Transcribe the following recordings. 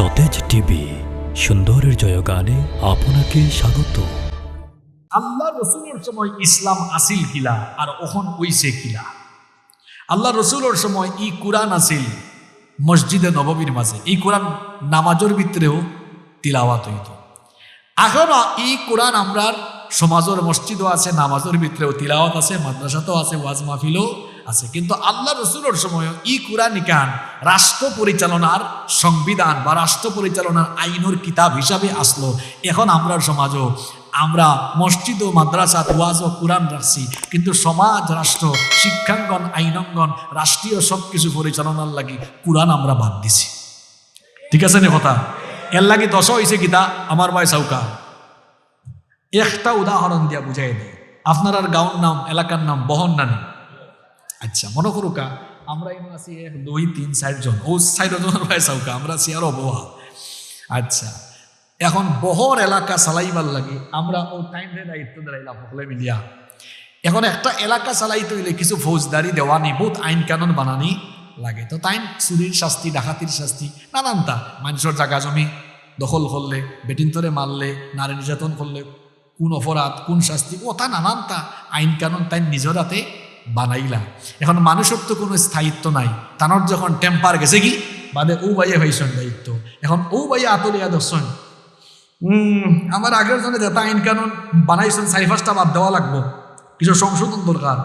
সতেজ টিভি, সুন্দরের জয়গানে আপনাকে স্বাগত। আল্লাহ রসুলের সময় ইসলাম আসিল কিলা আর ওখন ওইছে কিলা? আল্লাহ রসুলের সময় ই কোরআন আসিল মসজিদে নবমীর মাঝে। এই কোরআন নামাজের ভিতরেও তিলাওয়াত হইত। এখন এই কোরআন আমরার সমাজের মসজিদও আছে, নামাজের ভিতরেও তিলাওয়াত আছে, মাদ্রাসাতেও আছে, ওয়াজ মাহফিলও আছে। কিন্তু আল্লাহ রসুলের সময় ই কোরআন নিকান রাষ্ট্র পরিচালনার সংবিধান বা রাষ্ট্র পরিচালনার আইনের কিতাব হিসাবে আসলো। এখন আমরার সমাজও, আমরা মসজিদ ও মাদ্রাসা ওয়াজ ও কোরআন রাখছি। কিন্তু সমাজ, রাষ্ট্র, শিক্ষাঙ্গন, আইনঙ্গন, রাষ্ট্রীয় সব কিছু পরিচালনার লাগি কোরআন আমরা বাদ দিছি। ঠিক আছে না কথা? এর লাগি দশ হয়েছে গীতা আমার ভাই সাউকা। একটা উদাহরণ দিয়া বুঝাই দেয় আপনার আর গাঁওর নাম, এলাকার নাম বহন নানি আচ্ছা মনে করুকা, আমরা আছি এক, দুই, তিন চারজন ও চারজনের ভাই সাউকা আমরা আছি আর বহা। আচ্ছা এখন বহর এলাকা চালাইবার লাগে, আমরা ও টাইমে দায়িত্ব দিলাম সকলে মিলিয়া। এখন একটা এলাকা চালাইতে হইলে কিছু ফৌজদারি দেওয়ানি, বহুত আইন কানুন বানানি লাগে। তো তাই চুরির শাস্তি, ডাকাতির শাস্তি নানানটা মানুষের জায়গা জমি দখল করলে বেটিন্তরে মারলে, নারী নির্যাতন করলে, কোন অপরাধ, কোন শাস্তি ওটা নানানটা আইন কানুন তাই নিজের হাতে বানাইলা এখন মানুষের তো কোনো স্থায়িত্ব নাই। তানোর যখন টেম্পার গেছে কি? বাদে ও বাইয়ে ভাইসন দায়িত্ব। এখন ও বাইয়ে আতলিয়া দর্শন আমার আগের জন্য যেটা আইন কানুন বানাইছেন পাঁচটা বাদ দেওয়া লাগবো। কিছু সংশোধন দরকার।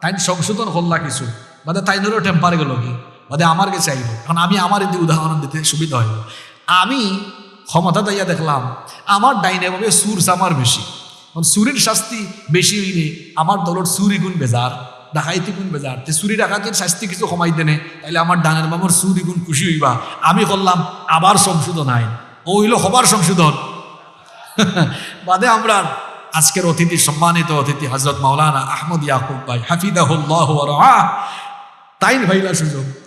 তাই সংশোধন করলা কিছু। বাদে তাইনেরও টেম্পার গেল কি? বাদে আমার কাছে আইব এখন আমি আমার এদিকে উদাহরণ দিতে সুবিধা হইব আমি ক্ষমতা দাইয়া দেখলাম। আমার ডাইনে ভাবে সুর আমার বেশি সুরের শাস্তি বেশি হইলে আমার দলের সুরি গুণ বেজার ডাকাইতি গুণ বেজার। তে সুরি ডাকাতির শাস্তি কিছু কমাই দেনে, তাইলে আমার ডানের বাবার সুরি গুণ খুশি হইবা। আমি করলাম আবার সংশোধন আইন। ও হইল হবার সংশোধন। বাদে আমরা আজকের অতিথি, সম্মানিত অতিথি হজরত মাওলানা আহমদ ইয়াকুব ভাই, হাফিদাহুল্লাহ তাইন ভাইলা সুযোগ।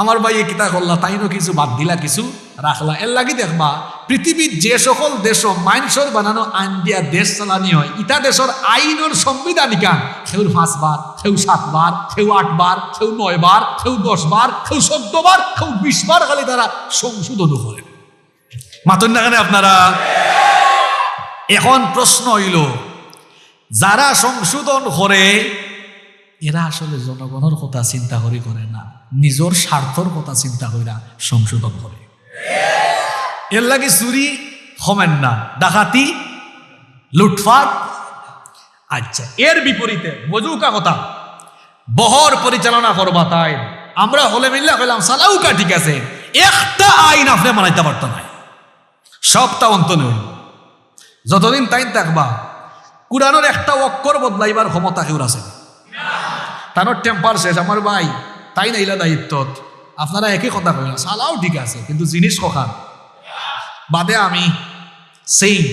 আমার ভাই কিতা করলা তাইনও কিছু বাদ দিলা কিছু রাখলা। এর লাগি দেখবা পৃথিবীর যে সকল দেশ মাইনসর বানানো আইন দিয়া দেশ চালানি হয়, ইটা দেশের আইনের সংবিধান ইকান সেউর পাঁচবার সেউ সাতবার সেউ আটবার সেউ নয়বার সেউ দশবার সেউ চোদ্দবার সেউ বিশবার খালি তারা সংশোধন করেন মাতন না কেন আপনারা? এখন প্রশ্ন হইল, যারা সংশোধন করে এরা আসলে জনগণের কথা চিন্তা করি করে না। নিজের স্বার্থর কথা চিন্তা কইরা সংশোধন করে। এর লাগে চুরি হমেন না, ডাকাতি, লুটফাট। আচ্ছা এর বিপরীতে বজুকা কথা। বহর পরিচালনা করবা তাই আমরা হলে মিল্লা কইলাম সালাউকা ঠিক আছে। একটা আইন আপনি বানাইতে পারত না সবটা অন্ত নেই যতদিন তাই থাকবা, কোরআনের একটা অক্ষর বদলাইবার ক্ষমতা কেউ আছে তানোর টেম্পার শেষ, আমার ভাই, তাই নাইলা দায়িত্ব আপনারা একই কথা কই না, সালাও ঠিক আছে, কিন্তু জিনিস কখান। বাদে আমি সেম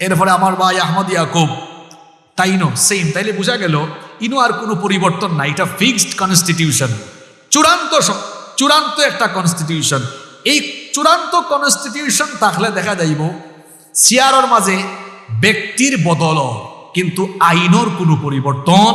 এরপরে আমার ভাই আহমদ ইয়াকুব, তাই নো সেম তাইলে বোঝা গেল, ইনো আর কোনো পরিবর্তন নাই, এটা ফিক্সড কনস্টিটিউশন চূড়ান্ত চূড়ান্ত একটা কনস্টিটিউশন এই চূড়ান্ত কনস্টিটিউশন থাকলে দেখা যাইব চেয়ারের মাঝে ব্যক্তির বদল, কিন্তু আইনের কোনো পরিবর্তন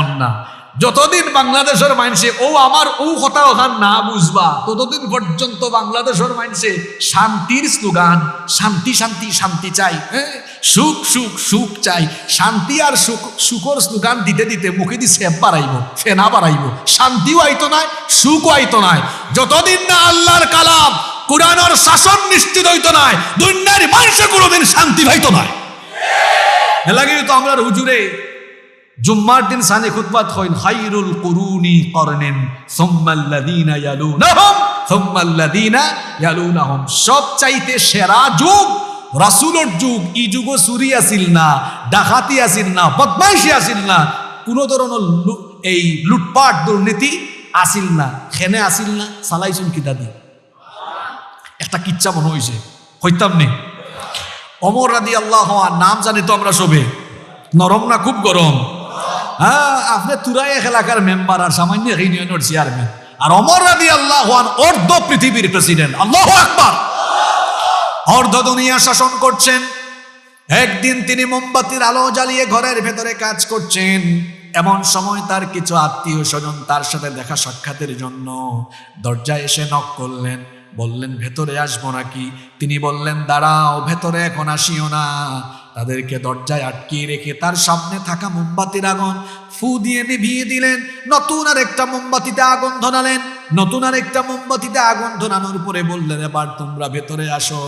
না যতদিন বাংলাদেশের মানুষে ও আমার ও কথা ওখান না বুঝবা, ততদিন পর্যন্ত বাংলাদেশের মানুষে শান্তির স্লোগান, শান্তি শান্তি শান্তি চাই হ্যাঁ? সুখ সুখ সুখ চাই। শান্তি আর সুখ, সুখর স্লোগান দিতে দিতে মুখে দিয়ে সেপ বাড়াইব, ফেনা বাড়াইব। শান্তিও আইতো নাই, সুখও আইতো নাই। যতদিন না আল্লাহর কালাম, কোরআনের শাসন নিশ্চিত হইতো নাই, দুনিয়ার মানুষে কোনোদিন শান্তি পাইতো নাই। এলাকি তো আমরা হুজুরে জুম্মার দিন সানে খুতবাত হইন, খাইরুল কুরুনি করনেন সুম্মাল্লাযীনা ইয়ালুনাহুম সুম্মাল্লাযীনা ইয়ালুনাহুম। সব চাইতে সেরা যুগ, রাসূলের যুগ ই যুগ চুরি আসিল না, ডাকাতি আসিল না, বদমাইশি আসিল না, কোনো ধরনের এই লুটপাট, দুর্নীতি আসিল না। খেনে আসিল না। চালাইছুন কিতা দি একটা কিচ্ছা মনে হয়েছে হইতাম নে। অমর রাদি আল্লাহ নাম জানি তো আমরা সবে। নরম না খুব গরম? হ্যাঁ আপনি তুরাই এক এলাকার মেম্বার আর সামান্য ইউনিয়নের চেয়ারম্যান আর অমর রাদি আল্লাহ অর্ধ পৃথিবীর প্রেসিডেন্ট আল্লাহ আকবার। অর্ধ দুনিয়া শাসন করছেন। একদিন তিনি মোমবাতির আলো জ্বালিয়ে ঘরের ভেতরে কাজ করছেন। এমন সময় তার কিছু আত্মীয় স্বজন তার সাথে দেখা সাক্ষাতের জন্য দরজায় এসে নক করলেন। বললেন, ভেতরে আসব নাকি? তিনি বললেন, দাঁড়াও, ভেতরে এখন আসিও না। তাদেরকে দরজায় আটকিয়ে রেখে তার সামনে থাকা মোমবাতির আগুন ফু দিয়ে নিভিয়ে দিলেন। নতুন আর একটা মোমবাতিতে আগুন ধরালেন। নতুন আর একটা মোমবাতিতে আগুন ধরানোর পরে বললেন, এবার তোমরা ভেতরে আসো।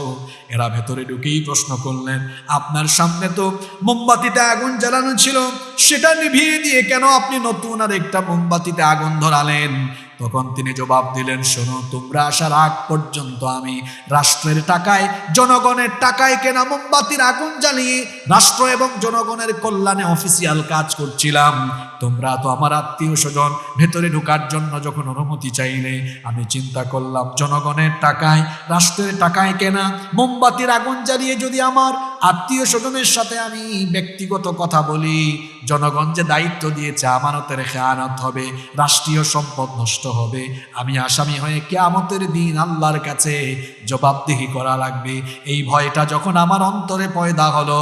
এরা ভেতরে ঢুকেই প্রশ্ন করলেন, আপনার সামনে তো মোমবাতিতে আগুন জ্বালানো ছিল, সেটা নিভিয়ে দিয়ে কেন আপনি নতুন আর একটা মোমবাতিতে আগুন ধরালেন? তখন তিনি জবাব দিলেন, শোনো, তোমরা আসার আগ পর্যন্ত আমি রাষ্ট্রের টাকায়, জনগণের টাকায় কেনা মোমবাতির আগুন জ্বালিয়ে রাষ্ট্র এবং জনগণের কল্যাণে অফিসিয়াল কাজ করছিলাম। তোমরা তো আমার আত্মীয় স্বজন ভেতরে ঢোকার জন্য যখন অনুমতি চাইলে, আমি চিন্তা করলাম, জনগণের টাকায়, রাষ্ট্রের টাকায় কেনা মোমবাতির আগুন জ্বালিয়ে যদি আমার আত্মীয় স্বজনের সাথে আমি ব্যক্তিগত কথা বলি, জনগণ যে দায়িত্ব দিয়েছে আমানতের খেয়ানত হবে, রাষ্ট্রীয় সম্পদ নষ্ট হবে। আমি আসামি হয়ে কেয়ামতের দিন আল্লাহর কাছে জবাবদিহি করা লাগবে। এই ভয়টা যখন আমার অন্তরে পয়দা হলো,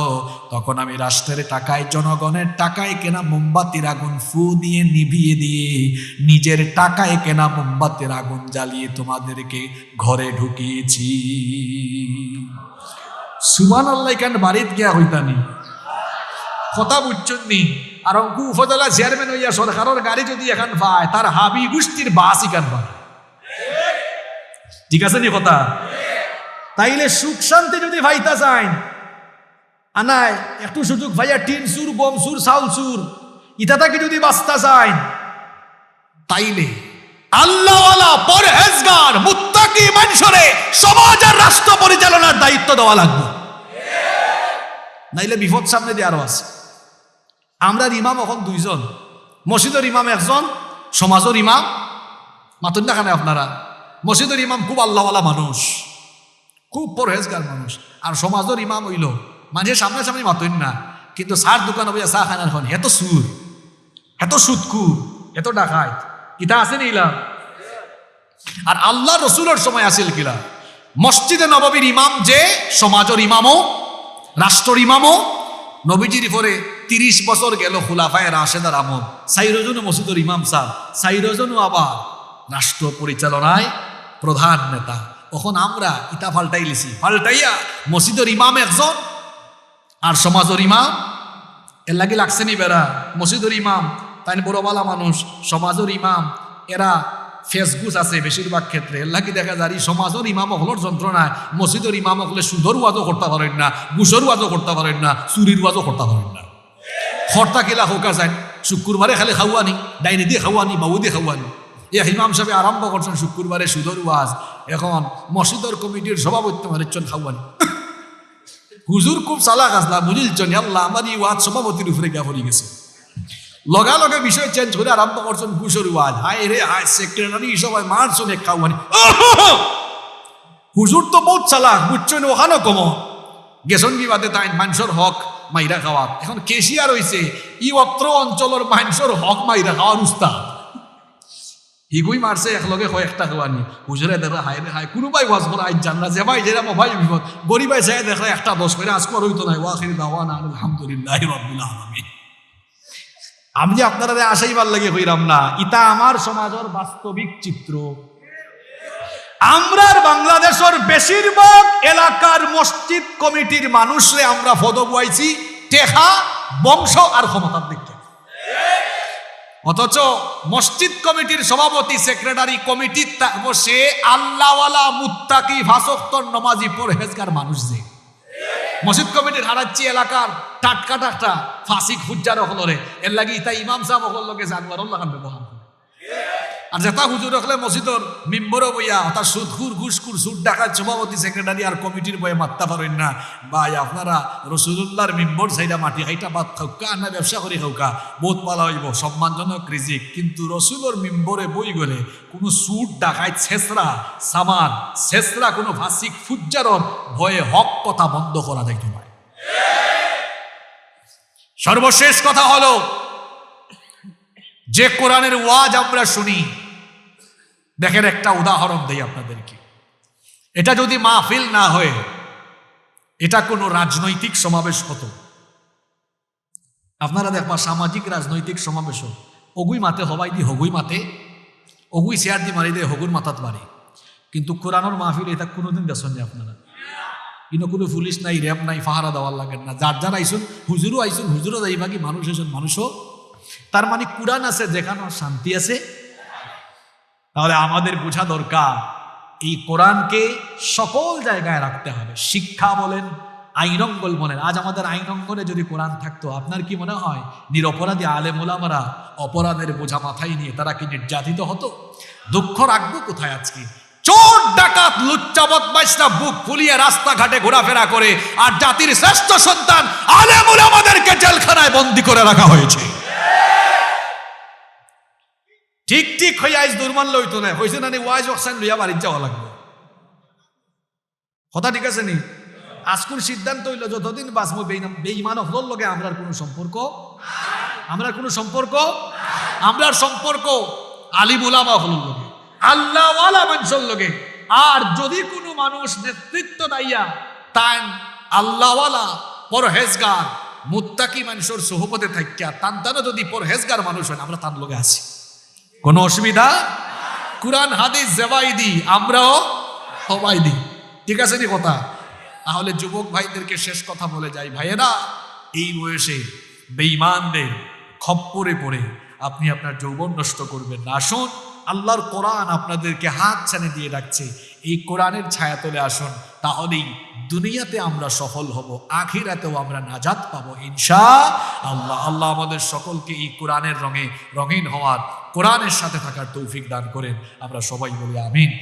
তখন আমি রাষ্ট্রের টাকায়, জনগণের টাকায় কেনা মোমবাতির আগুন ফু দিয়ে নিভিয়ে দিয়ে, নিজের টাকায় কেনা মোমবাতির আগুন জ্বালিয়ে তোমাদেরকে ঘরে ঢুকিয়েছি। সুমান আল্লাহ কেন বাড়িত গিয়া হইতানি? কথা বুঝছেন নি আর অঙ্কু উপজেলা চেয়ারম্যান হইয়া সরকারের গাড়ি যদি এখন পায়, তার হাবি গোষ্ঠীর বাস ইকান পায়। ঠিক আছে নি কথা? তাইলে সুখ শান্তি যদি ভাইতা চাই আনায় একটু সুযোগ ভাইয়া টিন সুর বম সুর চাউল সুর ইটা তাকে যদি বাস্তা চাই তাইলে আল্লাহওয়ালা পরহেজগার, মুত্তাকি মানুষরে সমাজ আর রাষ্ট্র পরিচালনার দায়িত্ব দেওয়া লাগবে। নাইলে বিপদ সামনে দিয়ে আরও আছে। আমরা ইমাম এখন দুইজন। মসজিদের ইমাম একজন, সমাজের ইমাম। মাতুন দেখানে আপনারা। মসজিদের ইমাম খুব আল্লাহওয়ালা মানুষ। খুব পরহেজগার মানুষ। আর সমাজের ইমাম হইল, মানুষের সামনাসামনি মাতুন না। কিন্তু সার দোকান হইয়া চা খানার হন এত সুর, এত সুৎকুর এত ডাকায় কিতা আছে নিলা আর আল্লাহ রসুলের সময় আসিল কিলা। মসজিদে নববীর ইমাম যে, সমাজের ইমামও রাষ্ট্রর ইমামও নবীজির পরে তিরিশ বছর গেল খুলাফায় রাশেদার আমল। সাইরজনও মসজিদের ইমাম সাহ সাইরজনও আবার রাষ্ট্র পরিচালনায় প্রধান নেতা। তখন আমরা ইটা পাল্টাই লিছি। পাল্টাইয়া মসজিদের ইমাম একজন আর সমাজের ইমাম। এর লাগি লাগছে নি বেড়া। মসজিদের ইমাম তাই বড়বালা মানুষ সমাজের ইমাম, এরা ফেসবুক আছে বেশিরভাগ ক্ষেত্রে। এর লাগি দেখা যায় সমাজের ইমাম হলোর যন্ত্রণায় মসজিদের ইমাম হলে সুদর ওয়াজও করতে পারেন না গুসর ওয়াজও করতে পারেন না চুরির ওয়াজও করতে পারেন না। হরতা কিলা হোকা যায় শুক্রবারে খালি খাওয়ানি ডাইনি দিয়ে খাওয়ানি বাবু দিয়ে খাওয়ানি এ ইমাম সাহেব আরম্ভ করছেন শুক্রবারে সুদর ওয়াজ এখন মসজিদের কমিটির সভাপতি মানিচ্ছেন খাওয়ানি হুজুর খুব চালাক আসলা বুঝিলছেন আল্লাহ আমার এই ওয়াজ সভাপতির উপরে গিয়া পড়ে গেছে। লগা লগে বিষয় চেঞ্জ করে আরম্ভ করছেন ঘুষর ওয়াজ। হায় রে, হায় সেক্রেটারি সবাই মারছেন এক খাওয়ানি হুজুর তো বহুত চালাক, বুঝছেন ওখানে কম। গেছন কি বাদে তাই মানুষের হক মাইরা খাওয়া এখন কেশিয়ার হইছে, ই অত্র অঞ্চলের মানুষের হক মাইরা খাওয়ার উস্তাদ। হিগুই মারছে, একলগে হয় একটা খাওয়ানি হুজুরে দেখা হায় রে, হায়, কোনোবাই ওয়াজ করে আজ জান না, যে ভাই যেরা মোবাইল বিপদ। গরিবাই চাই দেখলে একটা দশ করে আজকে আর হইতো নাই। ওয়াখির দাওয়ানা আলহামদুলিল্লাহ রব্বিল আলামিন। আমি যে আপনারা আশাইবার লাগে হইরাম না ইটা আমার সমাজের বাস্তবিক চিত্র আমরার বাংলাদেশের বেশিরভাগ এলাকার মসজিদ কমিটির মানুষরে আমরা ফদবুয়াইছি টেহা বংশ আর ক্ষমতার দিক থেকে। অথচ মসজিদ কমিটির সভাপতি, সেক্রেটারি কমিটির থাকব সে আল্লাহওয়ালা মুত্তাকি ভাসক্তর নমাজি, পরহেজগার মানুষ যে মসজিদ কমিটির হারাচ্ছি এলাকার টাটকা টাটকা ফাঁসিক হলো হলরে এর লাগি তাই ইমাম সাহেব হল লোকে জানুয়ার লাগান ব্যবহার করে। আর যেটা হুজুর রাখলে মসজিদর মিম্বরও বইয়া, তার সুদখুর ঘুষখুর সুদ ডাকাত, সভাপতি সেক্রেটারি আর কমিটির বয়ে মাত্তা পারেন না। ভাই, আপনারা রসুল্লাহর মিম্বর সাইডা মাটি হাইটা বাদ খাউকা না ব্যবসা করে খাউকা বহুত পালা হইব, সম্মানজনক রিজিক। কিন্তু রসুলোর মিম্বরে বই গেলে কোনো সুদ ডাকায় ছেসরা সামান ছেসরা কোনো ভাসিক ফুজ্জারর ভয়ে হক কথা বন্ধ করা যাইতে পারে সর্বশেষ কথা হলো, যে কোরআনের ওয়াজ আমরা শুনি দেখেন একটা উদাহরণ দেই আপনাদেরকে। এটা যদি মাহফিল না হয়ে, এটা কোনো রাজনৈতিক সমাবেশ হতো। আপনারা দেখবা সামাজিক রাজনৈতিক সমাবেশ অগুই মাতে হবাই দি হগুই মাতে অগুই শেয়ার দি মারি দে হগুর মাথাত মারি। কিন্তু কোরআনোর মাহফিল এটা কোনোদিন দেখছেন আপনারা? কিন্তু কোনো পুলিশ নাই, র্যাব নাই, ফাহারা দেওয়ার লাগেন না। যার যার আইসুন, হুজুরও আইসুন, হুজুরও যাইবা কি মানুষ আইসুন মানুষও তার মানে কোরআন আছে যেখানে শান্তি আছে। তাহলে আমাদের বোঝা দরকার, এই কোরআনকে সকল জায়গায় রাখতে হবে। শিক্ষা বলেন আইনঙ্গল বলেন। আজ আমাদের আইনঙ্গনে যদি কোরআন থাকতো, আপনার কি মনে হয়, নিরপরাধী আলেম ওলামারা অপরাধের বোঝা মাথায় নিয়ে তারা কি নির্যাতিত হতো? দুঃখ রাখব কোথায় আজকে? চোর, ডাকাত লুচ্চা বদমাইশরা বুক ফুলিয়ে রাস্তাঘাটে ঘোরাফেরা করে, আর জাতির শ্রেষ্ঠ সন্তান আলেম ওলামাদেরকে জেলখানায় বন্দি করে রাখা হয়েছে। ঠিক ঠিক হইয়া আইস দুর্মাল্য হইতো না হয়েছে না ওয়াইজ অকসান লইয়া বাড়ির যাওয়া লাগবে। কথা ঠিক আছে নি? আজকুর সিদ্ধান্ত হইল, যতদিন বাঁচবো বেইনা- বেঈমান হলোর লগে আমরার কোনো সম্পর্ক? আমরার কোনো সম্পর্ক? আমরার সম্পর্ক আলী আলিমুলামা হলোর লগে, আল্লাহওয়ালা মানুষের লগে। আর যদি কোনো মানুষ নেতৃত্ব দাইয়া তান আল্লাহওয়ালা, পরহেজগার, মুত্তাকি মানুষের সহপতে থাকিয়া, তান তানও যদি পরহেজগার মানুষ হয়, আমরা তার লগে আছি। কোনো অসুবিধা? কোরআন, হাদিস জেবাই দি আমরাও সবাই ঠিক আছে নি কথা? তাহলে যুবক ভাইদেরকে শেষ কথা বলে যাই। ভাইয়েরা, এই বয়সে বেঈমানদের খপ্পরে পড়ে আপনি আপনার যৌবন নষ্ট করবেন না। আসুন, আল্লাহর কোরআন আপনাদেরকে হাত ছানে দিয়ে রাখছে এই কোরআনের ছায়াতলে আসুন, তাহলেই দুনিয়াতে আমরা সফল হব, আখিরাতেও আমরা নাজাত পাবো ইনশা আল্লাহ। আল্লাহ আমাদের সকলকে এই কোরআনের রঙে রঙিন হওয়ার কোরআনের সাথে থাকার তৌফিক দান করেন। আমরা সবাই বলি আমিন।